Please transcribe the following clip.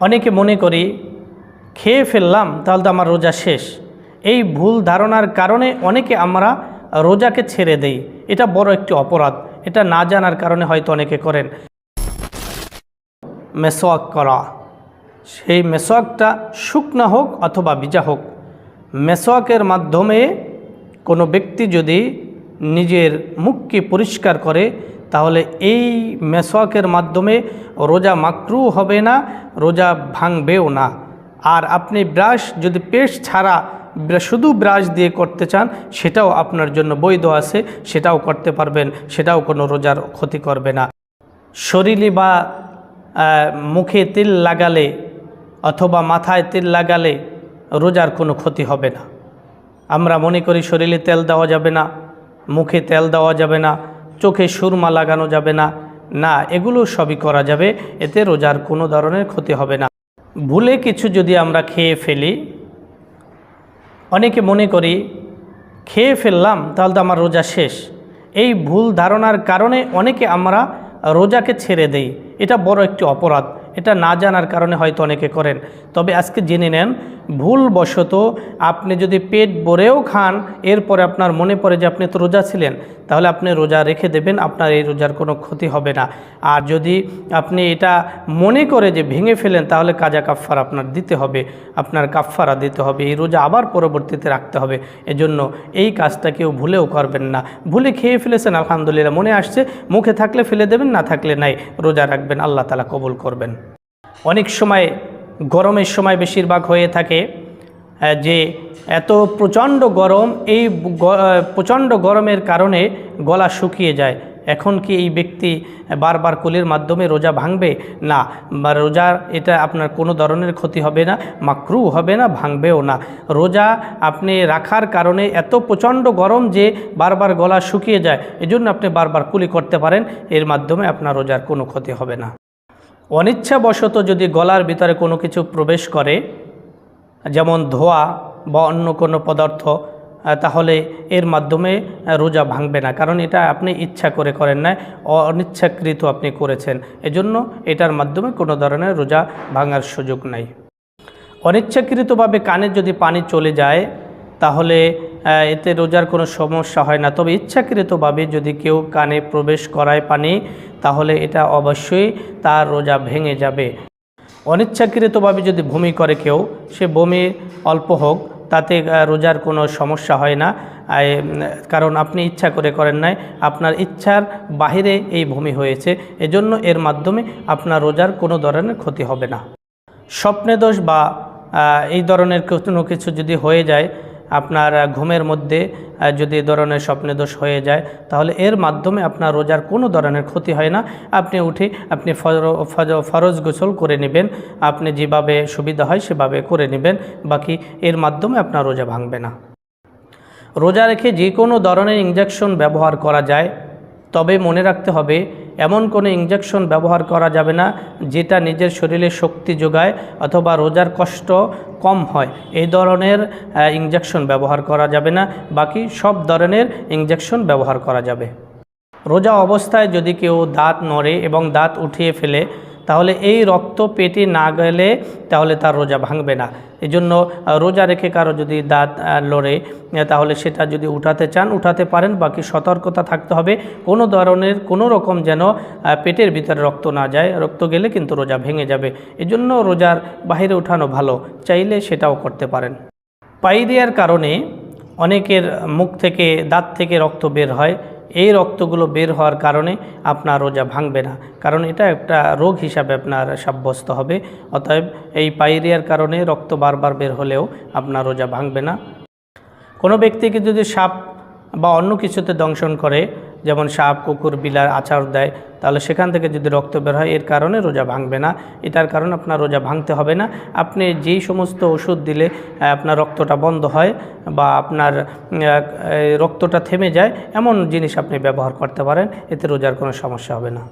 অনেকে মনে করি, খেয়ে ফেললাম, তাহলে তো আমার রোজা শেষ। এই ভুল ধারণার কারণে অনেকে আমরা রোজাকে ছেড়ে দেই। এটা বড় একটি অপরাধ। এটা না জানার কারণে হয়তো অনেকে করেন। মেসোয়াক করা। সেই মেসোয়াকটা শুকনা হোক অথবা ভিজা হোক, মেসোয়াকের মাধ্যমে কোনো ব্যক্তি যদি নিজের মুখকে পরিষ্কার করে তাহলে এই মেসোয়াকের মাধ্যমে রোজা মাকরু হবে না, রোজা ভাঙবেও না। আর আপনি ব্রাশ, যদি পেস্ট ছাড়া শুধু ব্রাশ দিয়ে করতে চান, সেটাও আপনার জন্য বৈধ আছে, সেটাও করতে পারবেন, সেটাও কোনো রোজার ক্ষতি করবে না। শরীরে বা মুখে তেল লাগালে অথবা মাথায় তেল লাগালে রোজার কোনো ক্ষতি হবে না। আমরা মনে করি শরীরে তেল দেওয়া যাবে না, মুখে তেল দেওয়া যাবে না চোখে সুরমা লাগানো যাবে না। না, এগুলো সবই করা যাবে, এতে রোজার কোনো ধরনের ক্ষতি হবে না। ভুলে কিছু যদি আমরা খেয়ে ফেলি, অনেকে মনে করি, খেয়ে ফেললাম, তাহলে তো আমার রোজা শেষ। এই ভুল ধারণার কারণে অনেকে আমরা রোজাকে ছেড়ে দেই। এটা বড় একটি অপরাধ। এটা না জানার কারণে হয়তো অনেকে করেন। তবে আজকে জেনে নেন ভুলবশত আপনি যদি পেট ভরেও খান, এরপরে আপনার মনে পড়ে যে আপনি তো রোজা ছিলেন, তাহলে আপনি রোজা রেখে দেবেন, আপনার এই রোজার কোনো ক্ষতি হবে না। আর যদি আপনি এটা মনে করে যে ভেঙে ফেলেন, তাহলে কাজা কাফার আপনার দিতে হবে, আপনার কাফারা দিতে হবে, এই রোজা আবার পরবর্তীতে রাখতে হবে। এজন্য এই কাজটা কেউ ভুলেও করবেন না। ভুলে খেয়ে ফেলেছেন, আলহামদুলিল্লাহ, মনে আসছে, মুখে থাকলে ফেলে দেবেন, না থাকলে নাই, রোজা রাখবেন, আল্লাহ তালা কবুল করবেন। অনেক সময় গরমের সময় বেশিরভাগ হয়ে থাকে যে এত প্রচণ্ড গরম, এই প্রচণ্ড গরমের কারণে গলা শুকিয়ে যায়। এখন কি এই ব্যক্তি বারবার কুলির মাধ্যমে রোজা ভাঙবে? না, বা রোজার এটা আপনার কোনো ধরনের ক্ষতি হবে না, মাকরু হবে না, ভাঙবেও না। রোজা আপনি রাখার কারণে এত প্রচণ্ড গরম যে বারবার গলা শুকিয়ে যায়, এজন্য আপনি বারবার কুলি করতে পারেন, এর মাধ্যমে আপনার রোজার কোনো ক্ষতি হবে না। অনিচ্ছাবশত যদি গলার ভিতরে কোনো কিছু প্রবেশ করে, যেমন ধোয়া বা অন্য কোনো পদার্থ তাহলে এর মাধ্যমে রোজা ভাঙবে না। কারণ এটা আপনি ইচ্ছা করে করেন না অনিচ্ছাকৃত আপনি করেছেন। এজন্য এটার মাধ্যমে কোনো ধরনের রোজা ভাঙার সুযোগ নাই। অনিচ্ছাকৃতভাবে কানে যদি পানি চলে যায়, তাহলে এতে রোজার কোনো সমস্যা হয় না। তবে ইচ্ছাকৃতভাবে যদি কেউ কানে প্রবেশ করায় পানি, তাহলে এটা অবশ্যই তার রোজা ভেঙে যাবে। অনিচ্ছাকৃতভাবে যদি বমি করে কেউ, সে বমি অল্প হোক, তাতে রোজার কোনো সমস্যা হয় না। কারণ আপনি ইচ্ছা করে করেন নাই, আপনার ইচ্ছার বাহিরে এই ভূমি হয়েছে। এজন্য এর মাধ্যমে আপনার রোজার কোনো ধরনের ক্ষতি হবে না। স্বপ্নে দোষ বা এই ধরনের কোনো কিছু যদি হয়ে যায় আপনার ঘুমের মধ্যে যদি এ ধরনের স্বপ্নে দোষ হয়ে যায়, তাহলে এর মাধ্যমে আপনার রোজার কোনো ধরনের ক্ষতি হয় না। আপনি উঠে আপনি ফর- ফরজ গোসল করে নেবেন। আপনি যেভাবে সুবিধা হয় সেভাবে করে নেবেন। বাকি এর মাধ্যমে আপনার রোজা ভাঙবে না। রোজা রেখে যে কোনো ধরনের ইঞ্জেকশন ব্যবহার করা যায়। তবে মনে রাখতে হবে এমন কোনো ইঞ্জেকশন ব্যবহার করা যাবে না, যেটা নিজের শরীরে শক্তি যোগায় অথবা রোজার কষ্ট কম হয়। এই ধরনের ইঞ্জেকশন ব্যবহার করা যাবে না। বাকি সব ধরনের ইঞ্জেকশন ব্যবহার করা যাবে। রোজা অবস্থায় যদি কেউ দাঁত নড়ে এবং দাঁত উঠিয়ে ফেলে তাহলে এই রক্ত পেটে না গেলে তাহলে তার রোজা ভাঙবে না। এজন্য রোজা রেখে কারও যদি দাঁত লড়ে তাহলে সেটা যদি উঠাতে চান, উঠাতে পারেন, বাকি সতর্কতা থাকতে হবে। কোনো ধরনের, কোনো রকম যেন পেটের ভিতরে রক্ত না যায়, রক্ত গেলে কিন্তু রোজা ভেঙে যাবে। এজন্য রোজার বাইরে উঠানো ভালো, চাইলে সেটাও করতে পারেন। পাইরিয়ার কারণে অনেকের মুখ থেকে, দাঁত থেকে রক্ত বের হয়। এই রক্তগুলো বের হওয়ার কারণে আপনার রোজা ভাঙবে না। কারণ এটা একটা রোগ হিসাবে আপনার সাব্যস্ত হবে। অতএব এই পাইরিয়ার কারণে রক্ত বারবার বের হলেও আপনার রোজা ভাঙবে না। কোনো ব্যক্তিকে যদি সাপ বা অন্য কিছুতে দংশন করে যেমন সাপ, কুকুর, বিলার আচার দেয়, তাহলে সেখান থেকে যদি রক্ত বের হয়, এর কারণে রোজা ভাঙবে না। এটার কারণে আপনার রোজা ভাঙতে হবে না। আপনি যেই সমস্ত ওষুধ দিলে আপনার রক্তটা বন্ধ হয় বা আপনার রক্তটা থেমে যায়, এমন জিনিস আপনি ব্যবহার করতে পারেন। এতে রোজার কোনো সমস্যা হবে না।